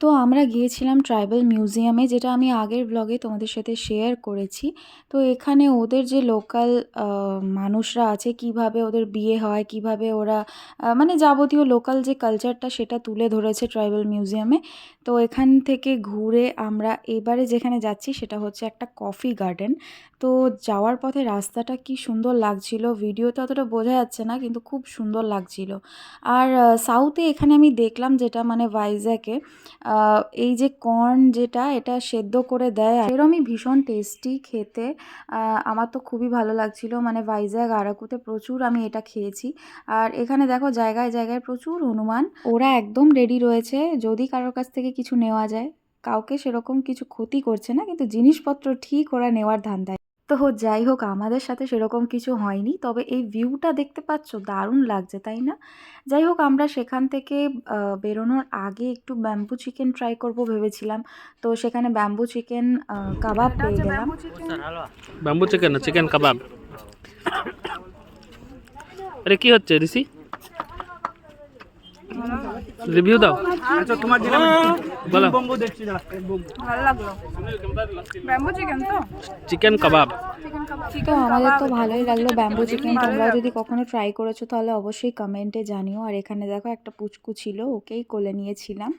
তো আমরা গিয়েছিলাম ট্রাইবাল মিউজিয়ামে, যেটা আমি আগের ব্লগে তোমাদের সাথে শেয়ার করেছি। তো এখানে ওদের যে লোকাল মানুষরা আছে, কীভাবে ওদের বিয়ে হয়, কীভাবে ওরা মানে যাবতীয় লোকাল যে কালচারটা সেটা তুলে ধরেছে ট্রাইবাল মিউজিয়ামে। তো এখান থেকে ঘুরে আমরা এবারে যেখানে যাচ্ছি সেটা হচ্ছে একটা কফি গার্ডেন। তো যাওয়ার পথে রাস্তাটা কি সুন্দর লাগছিল ভিডিওতে অতটা বোঝা যাচ্ছে না, কিন্তু খুব সুন্দর লাগছিল। আর সাউথে এখানে আমি দেখলাম যেটা মানে ভাইজ্যাকে এই যে কর্ন যেটা, এটা সেদ্ধ করে দেয়। এরমই ভীষণ টেস্টি খেতে। আমার তো খুবই ভালো লাগছিল। মানে ভাইজ্যাগ আরাকুতে প্রচুর আমি এটা খেয়েছি। আর এখানে দেখো জায়গায় জায়গায় প্রচুর হনুমান। ওরা একদম রেডি রয়েছে। যদি কারোর কাছ থেকে কিছু নেওয়া যায়, কাউকে সেরকম কিছু ক্ষতি করছে না। কিন্তু জিনিসপত্র ঠিক ওরা নেওয়ার ধান্দায়। তো যাই হোক আমাদের সাথে সেরকম কিছু হয়নি। তবে এই ভিউটা দেখতে পাচ্ছ দারুণ লাগছে তাই না? যাই হোক আমরা সেখান থেকে বেরোনোর আগে একটু ব্যাম্বু চিকেন ট্রাই করব ভেবেছিলাম। তো সেখানে ব্যাম্বু চিকেন কাবাব পেয়ে গেলাম। ব্যাম্বু চিকেন না চিকেন কাবাব? আরে কি হচ্ছে ঋষি? রিভিউ দাও। আচ্ছা তোমার যেটা বলো। বম্বু দেখছি ভালো লাগল। ব্যাম্বো চিকেন তো? Chicken kebab. তো আমাদের তো ভালোই লাগল ব্যাম্বু চিকেন তোমরা যদি কখনো ট্রাই করেছ তাহলে অবশ্যই কমেন্টে জানিও। আর এখানে দেখো একটা পুচকু ছিল ওকেই কোলে নিয়েছিলাম।